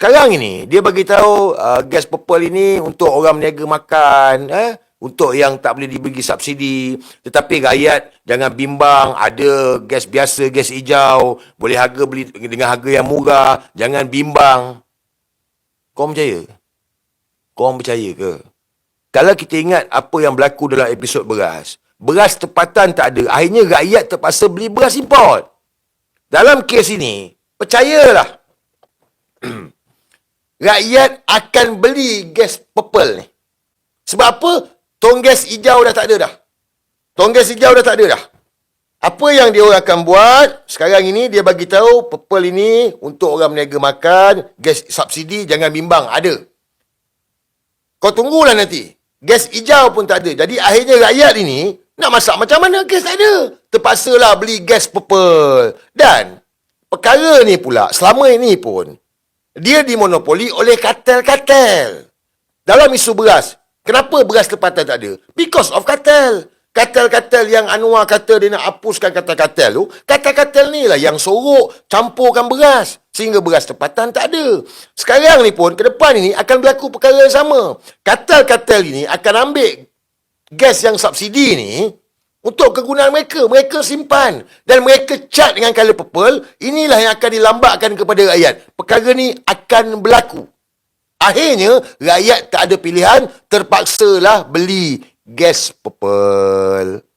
sekarang ini dia bagi tahu uh, gas purple ini untuk orang meniaga makan eh? Untuk yang tak boleh diberi subsidi. Tetapi rakyat jangan bimbang ada gas biasa gas hijau. Boleh harga beli dengan harga yang murah. Jangan bimbang. Kau percaya? Kau percaya ke? Kalau kita ingat apa yang berlaku dalam episod beras. Beras tempatan tak ada. Akhirnya rakyat terpaksa beli beras import. Dalam kes ini percayalah rakyat akan beli gas purple ni. Sebab apa? Tong gas hijau dah tak ada dah. Tong gas hijau dah tak ada dah. Apa yang dia orang akan buat, sekarang ini dia bagi tahu purple ini untuk orang meniaga makan, gas subsidi jangan bimbang, ada. Kau tunggulah nanti. Gas hijau pun tak ada. Jadi akhirnya rakyat ini nak masak macam mana gas tak ada. Terpaksalah beli gas purple. Dan perkara ni pula selama ini pun dia dimonopoli oleh kartel-kartel. Dalam isu beras, kenapa beras tempatan tak ada? Because of kartel. Kartel-kartel yang Anwar kata dia nak hapuskan kartel-kartel tu, kartel-kartel ni lah yang sorok campurkan beras. Sehingga beras tempatan tak ada. Sekarang ni pun, ke depan ini akan berlaku perkara yang sama. Kartel-kartel ini akan ambil gas yang subsidi ni, untuk kegunaan mereka. Mereka simpan. Dan mereka cat dengan color purple. Inilah yang akan dilambatkan kepada rakyat. Perkara ni akan berlaku. Akhirnya, rakyat tak ada pilihan. Terpaksalah beli gas purple.